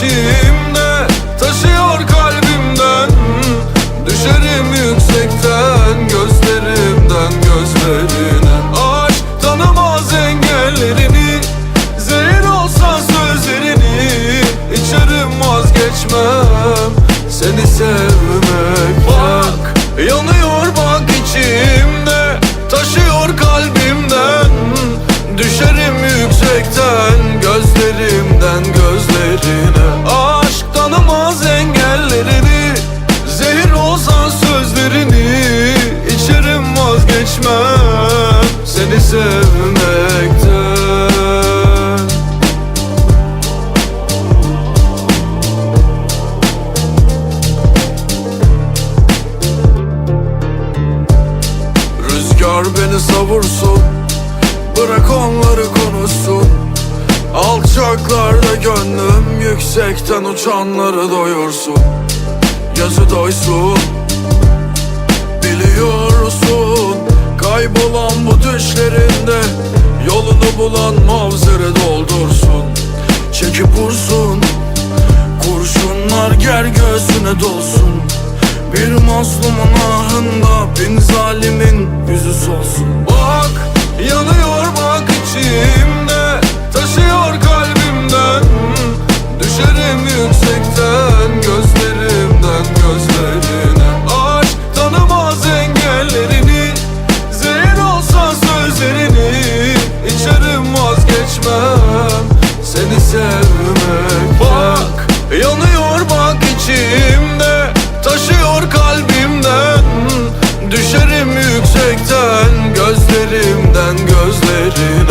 içimde Taşıyor kalbimden. Düşerim yüksekten Gözlerimden gözlerine. Aşk tanımaz engellerini Zehir olsa sözlerini. İçerim vazgeçmem Seni sevmekten vazgeçmem Seni sevmekten. Rüzgar beni savursun Bırak onları konuşsun. Alçaklarda gönlüm Yüksekten uçanları doyursun. Gözü doysun Yolunu bulan mavzere doldursun. Çekip vursun Kurşunlar ger göğsüne dolsun. Bir mazlumun ahında bin zalimin yüzü solsun önüme Bak yanıyor bak içimde Taşıyor kalbimden. Düşerim yüksekten Gözlerimden gözlerine